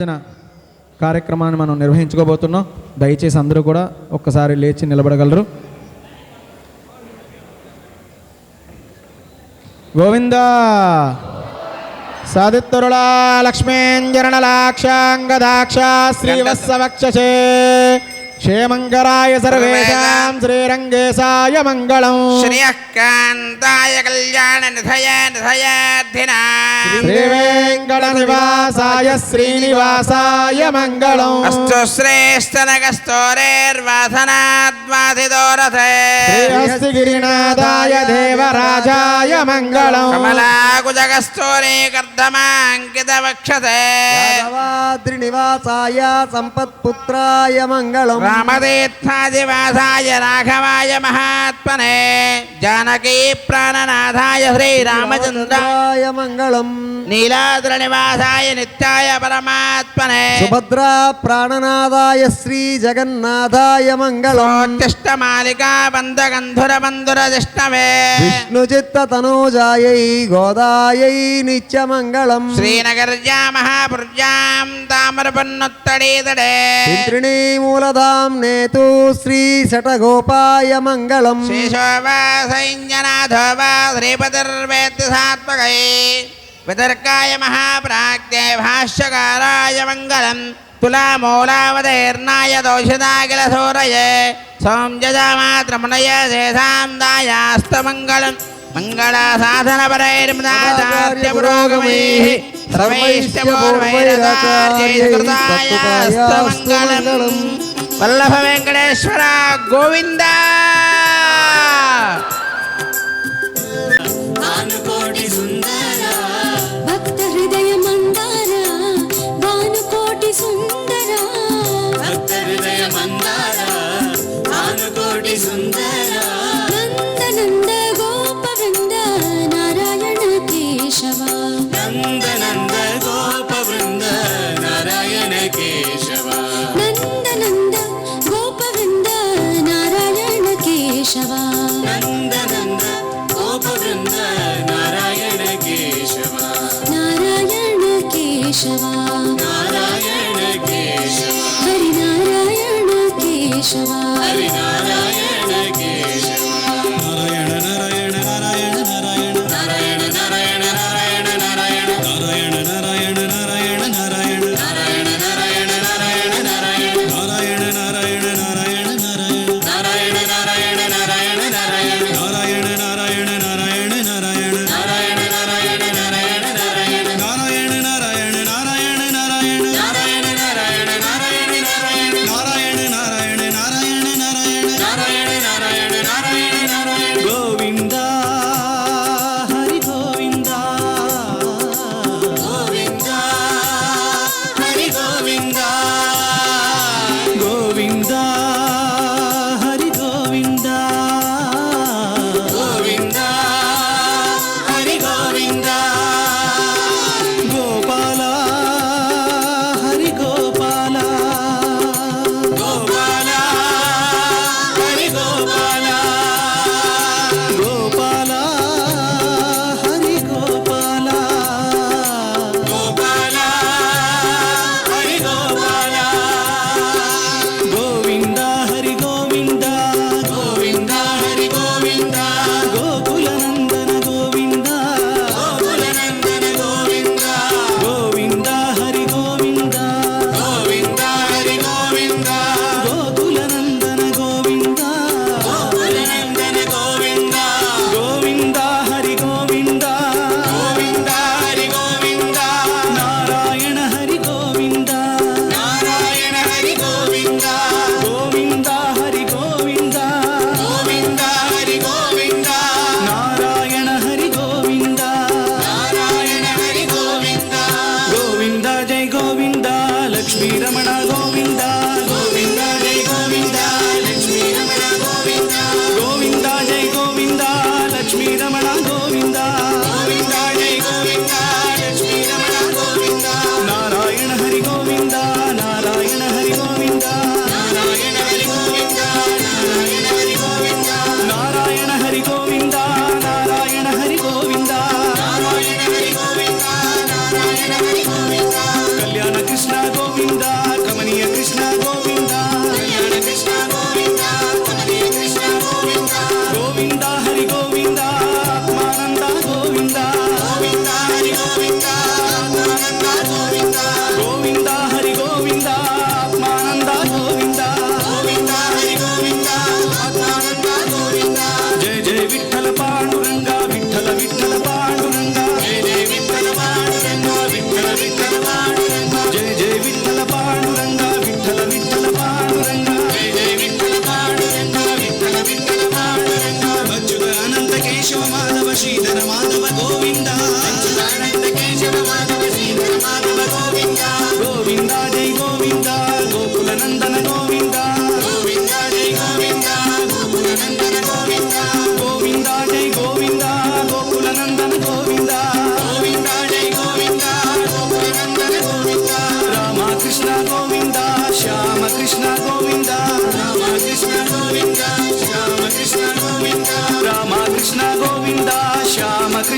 ప్రార్థన కార్యక్రమాన్ని మనం నిర్వహించుకోబోతున్నాం. దయచేసి అందరూ కూడా ఒక్కసారి లేచి నిలబడగలరు. గోవింద! సాధిత్తురుడా లక్ష్మీంజరణలాక్షాంగదాక్ష శ్రీవత్సవక్షసే క్షేమంగరాయ సర్వేషాం శ్రీరంగేశాయ మంగళం శ్రీయకాంతాయ కళ్యాణ నిధయ నిధయాధినా శ్రీవేంకట నివాసాయ శ్రీనివాసాయ మంగళం అస్తు శ్రేష్టనగస్తోరేర్వాసనాద్వాధిదోరథే శ్రీహస్తి గిరినాథాయ దేవరాజాయ మంగళం కమలాకుజగస్తోరే కర్ధమాంకిత నివాసాయ సంపత్పుత్రాయ మంగళం రామతీర్థాదివాసాయ రాఘవాయ మహాత్మనే జానకీ ప్రాణనాథాయ శ్రీరామచంద్రాయ మంగళం నీలాద్ర నివాసాయ నిత్యాయ పరమాత్మనే సుభద్రా ప్రాణనాథాయ శ్రీ జగన్నాథాయ మంగళం తిష్ట మాలికా బంధ గంధుర బంధుర జిష్ణవే విష్ణుచిత్త తనూజాయై గోదాయై నిత్యమంగళం శ్రీనగర్జా మహాపుర్జాం తామరపన్నుత్తడేతడే త్రిణీ మూలధా తాం నేతు శ్రీ శటగోపాయ మంగళం. శేషోవాసైంజనాథో వా శ్రీపతిర్వేత్తి సాత్మకై వితర్కాయ మహాప్రాజ్ఞే భాష్యకారాయ మంగళం తులామూలావతైర్ణాయ దోషితాఖిల సూరయే సౌంజజామాత్రమునయ శేషాందాయాస్తమంగళం मङ्गलसाधनपरैर्मदाचार्यपुरोगमैः सर्वैश्च पूर्वैरदार्यैः कृतायास्तमङ्गलम् ವಲ್ಲಭ ವೆಂಕಟೇಶ್ವರ ಗೋವಿಂದ నందనంద గోపవృంద నారాయణ కేశవ నందనంద нашего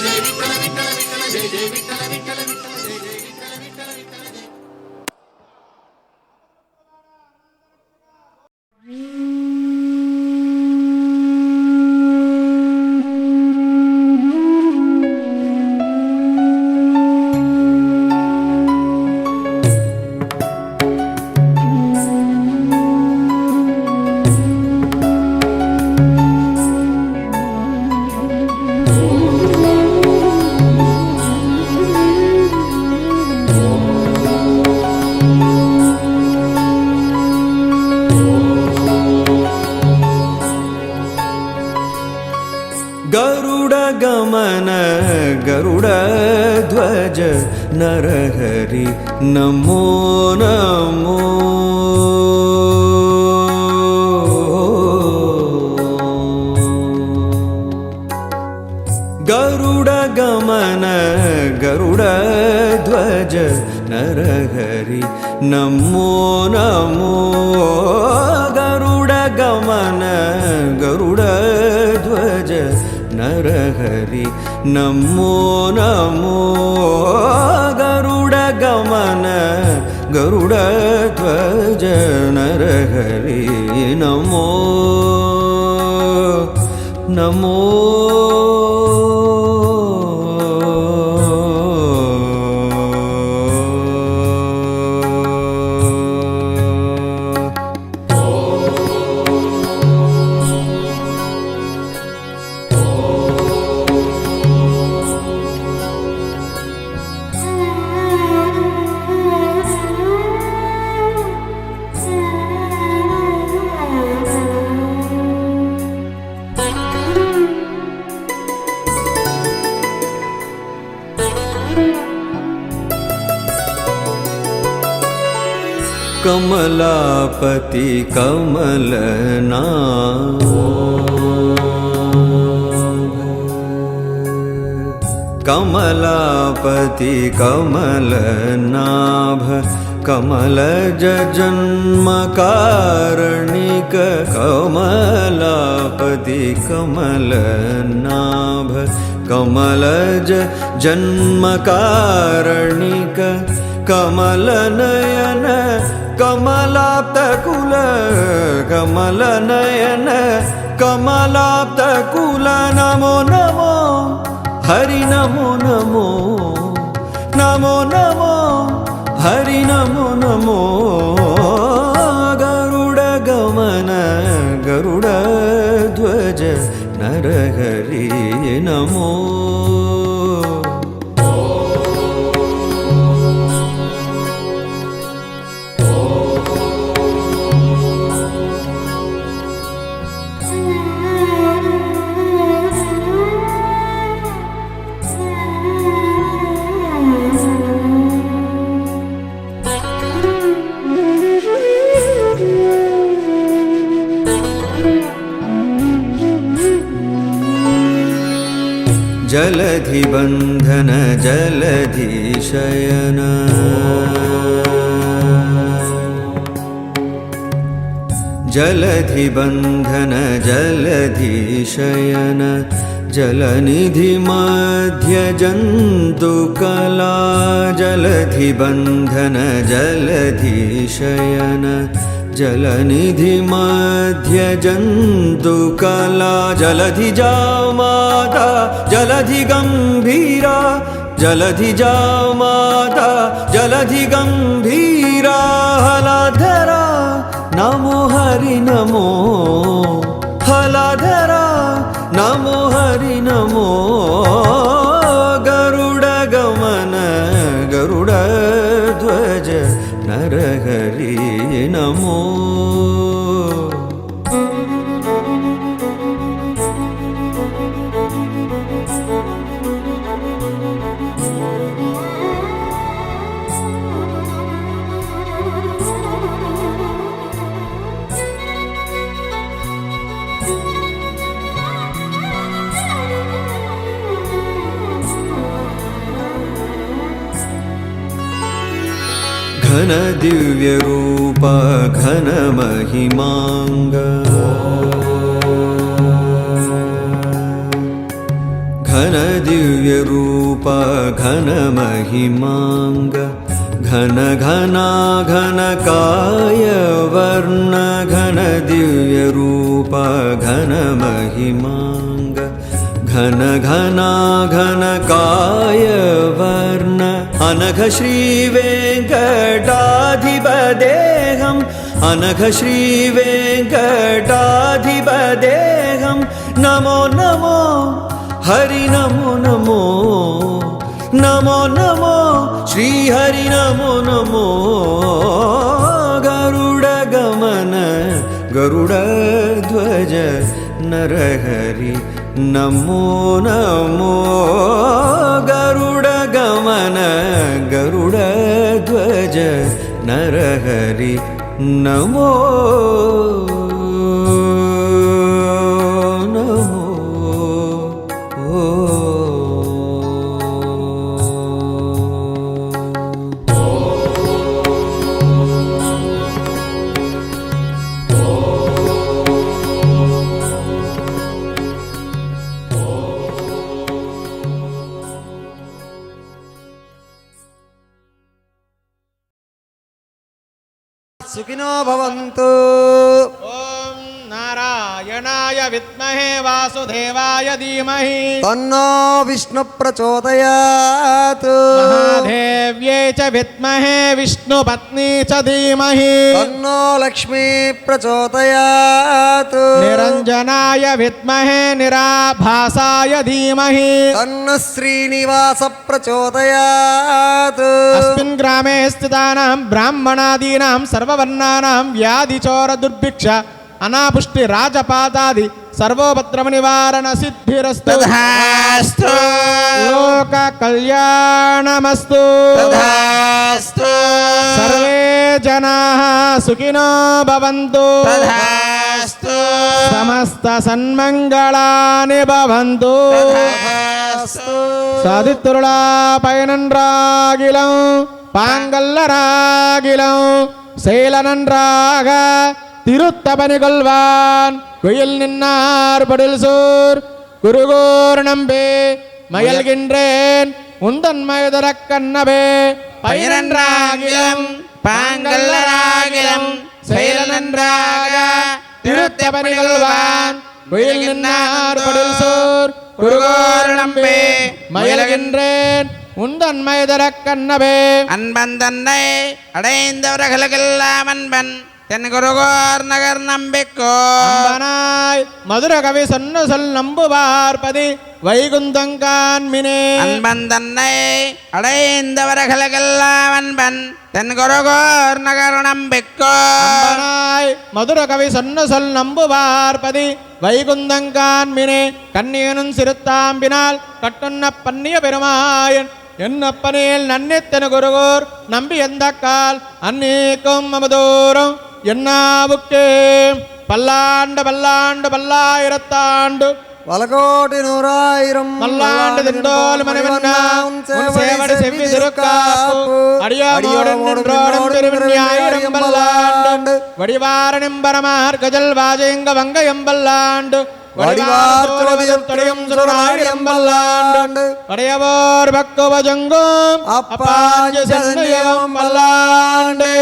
Thank. गरुडगमन गरुडध्वज नरहरि नमो नमो गरुडगमन गरुडध्वज नरहरि नमो नमो गरुडगमन गरुडध्वज नरहरि नमो नमो पति कमलना। कमलापति कमलनाभ। कमलजन्मकारण्य कमलापति कमलनाभ। कमलज जन्मकारणिक। कमलनयन కమలాతకుల కమల నయన కమలాతకుల నమో నమో హరి నమో నమో నమో నమో హరి నమో నమో जलधिबन्धन जलधिशयन जलधिबन्धन जलधिशयन जलनिधिमध्यजन्तुकला जलधिबन्धन जलधिशयन जलनिधिमध्यजन्तुकला जलधिजामाता जलधिगम्भीरा जलधिजामाता जलधिगम्भीरा हलाधरा नमो हरि नमो हलाधरा नमो हरि नमो गरुडगमन गरुडध्वज नरहरि नमो घनदिव्यरूप घनमहिमाङ्ग घनदिव्यरूप घनमहिमाङ्ग घन घना घनकाय वर्ण घनदिव्यरूप घनमहिमाङ्ग घन घना घनकाय वर्ण अनघ श्रीवेङ्कटाधिपदेहम् अनघ श्रीवेङ्कटाधिपदेहं नमो नमो हरि नमो नमो नमो नमो श्रीहरि नमो नमो। गरुडगमन गरुडध्वज नरहरि नमो नमो गरुडगमन गरुडध्वज नरहरि नमो नमो సుఖినో विमहे वासुदेवाय धीमह। तन्नो विष्णु प्रचोदयात महादेव्यै च विद्महे विष्णुपत्नी च धीमह। तन्नो लक्ष्मी प्रचोदयात निरंजनाय विमहे निराभासाय धीमह। तन्न श्रीनिवास प्रचोदयात ग्रा स्थिता ब्राह्मणादीना सर्वर्णा व्याधिचोर दुर्भिक्षा అనాపుష్టి రాజపాదాది సర్వోపద్రవ నివారణ సిద్ధిరస్తు లోక కళ్యాణమస్తు. సర్వే జనా సుఖినో భవంతు. సమస్త సన్మంగళాని భవంతు. సాధిత్రుడా పైనన్రాగిలం పాంగల్లరాగిలం శైలనన్రాగ திருத்தபனுகொள்வான். குயில் நின்னார் படுல் சூர் குருகோர் நம்பே மயல்கின்றேன். உந்தன் மயதுர கண்ணபே. பயிரன்றாகிலம் பாங்கல்லராகிலம் செயலனன்றாக திருத்தபனிகள்வான். குயில் நின்னார் படுல் சூர் குருகோர் நம்பே மயல்கின்றேன். உந்தன் மயதுர கண்ணபே. அன்பன் தன்னை அடைந்தவர்களுக்கெல்லாம் அன்பன். தென்குருகோர் நகர் நம்பிக்கோனாய் மதுர கவி சொன்ன சொல் நம்புவார்பதி வைகுந்தங்கான்மினே அன்பன் தன்னை அடைந்தவர்களுக்கெல்லாம் அன்பன் தென்குருகோர் நகர் நம்பிக்கோனாய் மதுர கவி சொன்ன சொல் நம்புவார்பதி வைகுந்தங்கான்மினே கண்ணியனும் சிறுத்தாம்பினால் கட்டுன்ன பன்னிய பெருமாயன். എന്നപ്പനയിൽ നന്യത്തനു കുറുകൂർ നമ്പി എന്തക്കാൽ അന്നേക്കും മമദൂറും என்னாவுக்கே? பல்லாண்டு பல்லாண்டு பல்லாயிரத்தாண்டு. வலகோட்டி நூறாயிரம் மல்லாண்டு திண்டோல் உன் சேவடி செவ்வி திருக்காப்பு. அடியோமோடு நின்றோடும் திருவிஞ்ஞாயிரம் பல்லாண்டு. வடிவாரணிம் பரமார் கஜல் வாஜயங்க வங்க எம்பல்லாண்டு பல்லாண்டு. படையவோர் பக்குவஜங்கும். அப்பாஞ்ச சென்னையவம் பல்லாண்டு.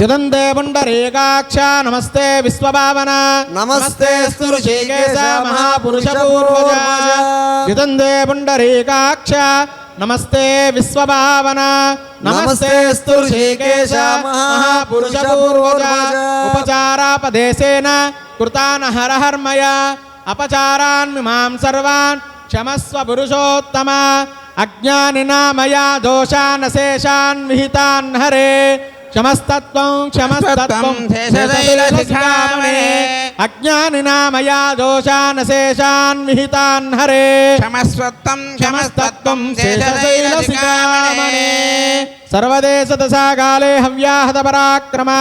జదందే పుండరీకాక్ష నమస్తే విశ్వభావన. నమస్తే మహాపురుష పూర్వజ. జదందే పుండరీకాక్ష నమస్తే విశ్వభావన. నమస్తే ఋషికేశ మహాపురుష పూర్వజ. ఉపచారాపదేశేన కృతాన హరహర్మయ. అపచారాన్ మిమాం సర్వాన్ క్షమస్వ పురుషోత్తమ అజ్ఞానినా మయా దోషాన్ శేషాన్ విహితాన్ హరే क्षमस्तत्वं क्षमस्तत्वं शिखामणे अज्ञानिनामया दोषान् शेषान् विहितान् हरे। क्षमस्वत्वं क्षमस्तत्वं शेषशैलशिखामणे सर्वदेशदशा काले हव्याहतपराक्रमा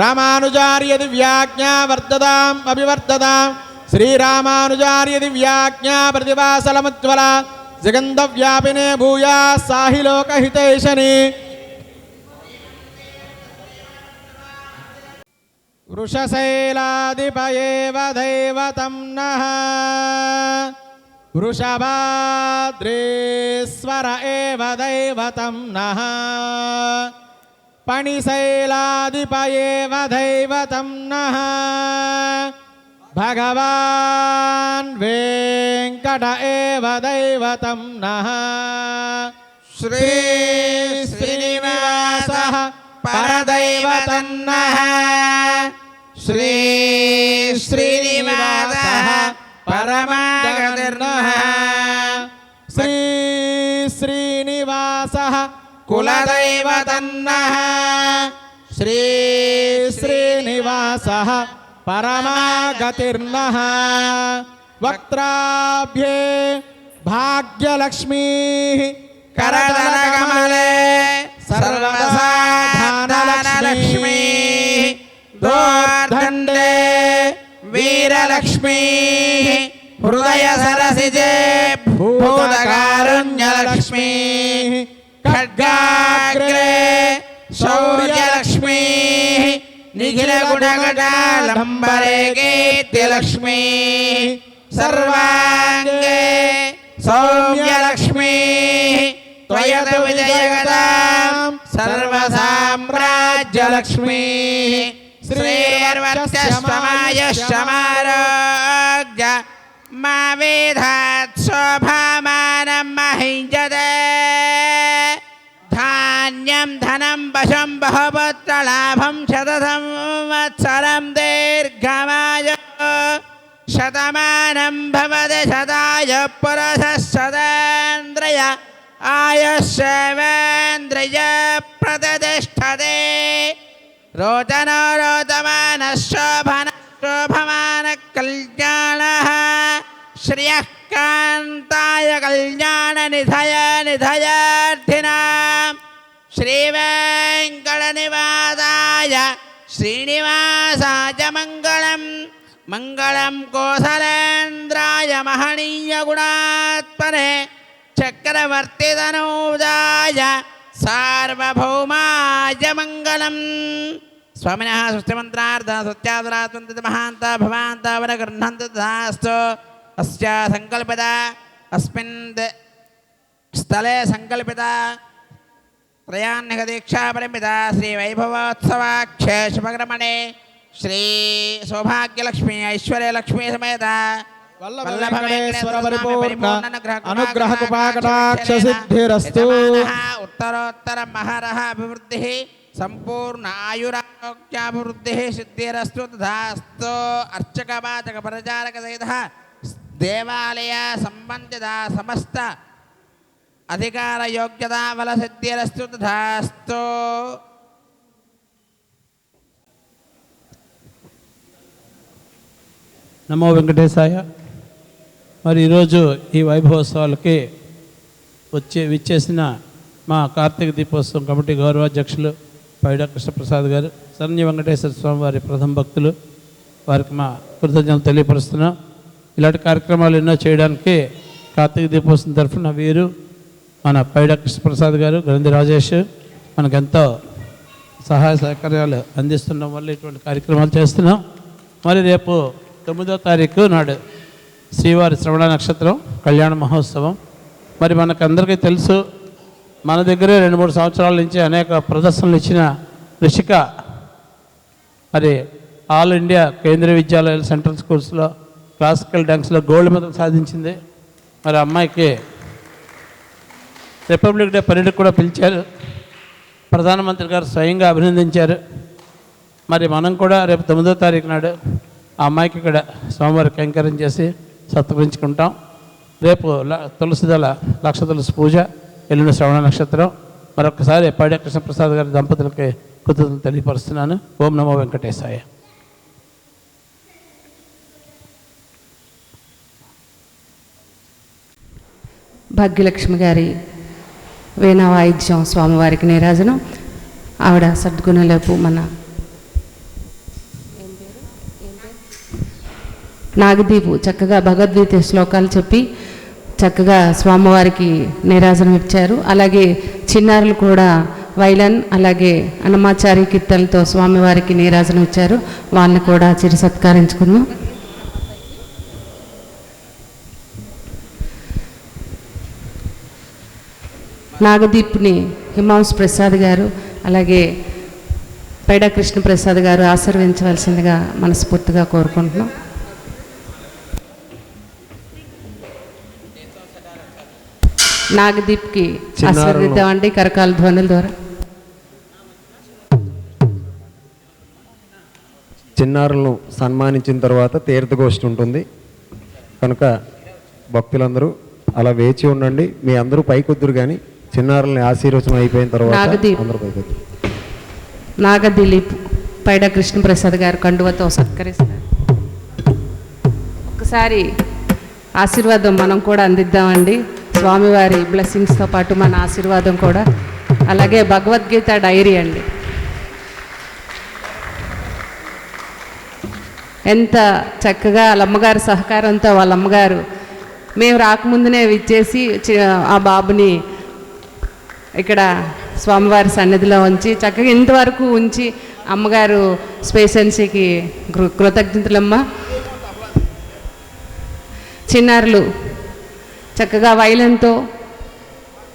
रामानुजार्य दिव्याज्ञा वर्धताम् अभिवर्धताम् श्रीरामानुजार्य दिव्याज्ञा प्रतिभासलमुज्ज्वला जगन्धव्यापिने भूयाः साहि लोकहितैषणी वृषशैलादिपयेव दैवतं नः। वृषभाद्रेश्वर एव दैवतं नः। पणिशैलादिपयेव दैवतं नः। भगवान् वेङ्कट एव दैवतं नः। श्रीश्रीनिवासः परदैवतन्नः श्री श्रीनिवासः परमागतिर्नः। श्री श्रीनिवासः परमागतिर्नः। वक्त्राभ्ये भाग्यलक्ष्मीः करदनकमले सर्वसाधानलक्ष्मी दण्डे वीरलक्ष्मी हृदय सरसिजे भूतकारुण्यलक्ष्मी खड्गाग्रे शौर्यलक्ष्मी निखिलगुणकटालम्बरेकीर्तिलक्ष्मी सर्वाङ्गे सौम्यलक्ष्मी त्वयत विजयगतां सर्वसाम्राज्यलक्ष्मी సౌమ్యలక్ష్మీ త్వయత విజయగదాం సర్వసామ్రాజ్యలక్ష్మీ శ్రీర్వర్చస్వమాయశ్చమారోగ్య మా వేధాత్ శోభామానం ధాన్యం ధనం వశం బహుపుత్రలాభం శత సంవత్సరం దీర్ఘమాయ శతమానం భవతి శతాయ పురస శతేంద్రియ ఆయుష్యేంద్రియ ప్రతిష్టతే రోచనో రోచమాన శోభన శోభమాన కళ్యాణ శ్రియః కాంతాయ కళ్యాణ నిధయ నిధయార్థినాం శ్రీవేంకటనివాసాయ శ్రీనివాసాయ మంగళం మంగళం కోసలేంద్రాయ మహనీయ గుణాత్మనే చక్రవర్తితనూజాయ సార్వభౌమా రాజమంగళం. స్వామిన సృష్టిమంత్రార్థ సత్యాదురాత్మంత మహాంత భవాంత వరగృహంత దాస్తు. అస్య సంకల్పిత. అస్మిన్ స్థలే సంకల్పిత. త్రయాన్నిక దీక్షా పరిమిత. శ్రీ వైభవోత్సవాక్ష శుభగ్రమణే శ్రీ సౌభాగ్యలక్ష్మి ఐశ్వర్యలక్ష్మి సమేత. వల్లభ వెంకటేశ్వర పరిపూర్ణ అనుగ్రహ కృపాకటాక్ష సిద్ధిరస్తు ఉత్తరోత్తర మహరః అభివృద్ధి సంపూర్ణ ఆయురారోగ్యాభివృద్ధి సిద్ధిరస్తు తథాస్తు అర్చక వాచక పరిచారక సహిత దేవాలయ సంబంధిత సమస్త అధికార యోగ్యత బల సిద్ధిరస్తు తథాస్తు నమో వెంకటేశాయ. మరి ఈరోజు ఈ వైభవోత్సవాలకి వచ్చే విచ్చేసిన మా కార్తీక దీపోత్సవం కమిటీ గౌరవాధ్యక్షులు పైడ కృష్ణప్రసాద్ గారు శరణ్య వెంకటేశ్వర స్వామి వారి ప్రథమ భక్తులు వారికి మా కృతజ్ఞతలు తెలియపరుస్తున్నాం. ఇలాంటి కార్యక్రమాలు ఎన్నో చేయడానికి కార్తీక దీపోత్సవం తరఫున వీరు మన పైడ కృష్ణప్రసాద్ గారు గ్రంథి రాజేష్ మనకెంతో సహాయ సహకార్యాలు అందిస్తుండడం వల్ల ఇటువంటి కార్యక్రమాలు చేస్తున్నాం. మరి రేపు తొమ్మిదో తారీఖు నాడు శ్రీవారి శ్రవణ నక్షత్రం కళ్యాణ మహోత్సవం. మరి మనకందరికీ తెలుసు మన దగ్గరే రెండు మూడు సంవత్సరాల నుంచి అనేక ప్రదర్శనలు ఇచ్చిన రిషిక మరి ఆల్ ఇండియా కేంద్రీయ విద్యాలయాలు సెంట్రల్ స్కూల్స్లో క్లాసికల్ డ్యాన్స్లో గోల్డ్ మెడల్ సాధించింది. మరి అమ్మాయికి రిపబ్లిక్ డే పరేడ్కి కూడా పిలిచారు. ప్రధానమంత్రి గారు స్వయంగా అభినందించారు. మరి మనం కూడా రేపు తొమ్మిదో తారీఖు నాడు ఆ అమ్మాయికి ఇక్కడ సోమవారం కైంకర్యం చేసి సత్కరించుకుంటాం. రేపు తులసిదళ తులసిదల లక్ష తులసి పూజ ఎల్లుండి శ్రవణ నక్షత్రం. మరొకసారి పాడ్య కృష్ణప్రసాద్ గారి దంపతులకి కృతజ్ఞతలు తెలియపరుస్తున్నాను. ఓం నమో వెంకటేశాయ. భాగ్యలక్ష్మి గారి వీణా వాయిద్యం స్వామివారికి నీరాజనం. ఆవిడ సద్గుణలేపు మన నాగదీపు చక్కగా భగవద్గీత శ్లోకాలు చెప్పి చక్కగా స్వామివారికి నీరాజనం ఇచ్చారు. అలాగే చిన్నారులు కూడా వైలన్ అలాగే అన్నమాచారి కీర్తనలతో స్వామివారికి నీరాజనం ఇచ్చారు. వాళ్ళని కూడా చిరు సత్కరించుకుందాం. నాగదీప్ని హిమాంశ్ ప్రసాద్ గారు అలాగే పేడ కృష్ణ ప్రసాద్ గారు ఆశీర్వించవలసిందిగా మనస్ఫూర్తిగా కోరుకుంటున్నాం. నాగదీప్కి. ఆశీర్వదిద్దామండి కరకాల ధ్వనుల ద్వారా. చిన్నారులను సన్మానించిన తర్వాత తీర్థగోష్ఠి ఉంటుంది. కనుక భక్తులందరూ అలా వేచి ఉండండి. మీ అందరూ పైకొద్దురు కానీ చిన్నారుల్ని ఆశీర్వచనం అయిపోయిన తర్వాత. అందరూ పైకొద్దురు. నాగ దిలీప్ పైడ కృష్ణప్రసాద్ గారు కండువతో సత్కరిస్తారు. ఒకసారి ఆశీర్వాదం మనం కూడా అందిద్దామండి. స్వామివారి బ్లెస్సింగ్స్తో పాటు మన ఆశీర్వాదం కూడా. అలాగే భగవద్గీత డైరీ అండి. ఎంత చక్కగా వాళ్ళ అమ్మగారి సహకారంతో వాళ్ళ అమ్మగారు మేము రాకముందునే విచ్చేసి ఆ బాబుని ఇక్కడ స్వామివారి సన్నిధిలో ఉంచి చక్కగా ఇంతవరకు ఉంచి అమ్మగారు స్పేషన్సీకి కృ కృతజ్ఞతలమ్మ. చిన్నారులు చక్కగా వైలెన్తో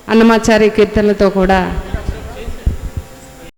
అన్నమాచారి కీర్తనలతో కూడా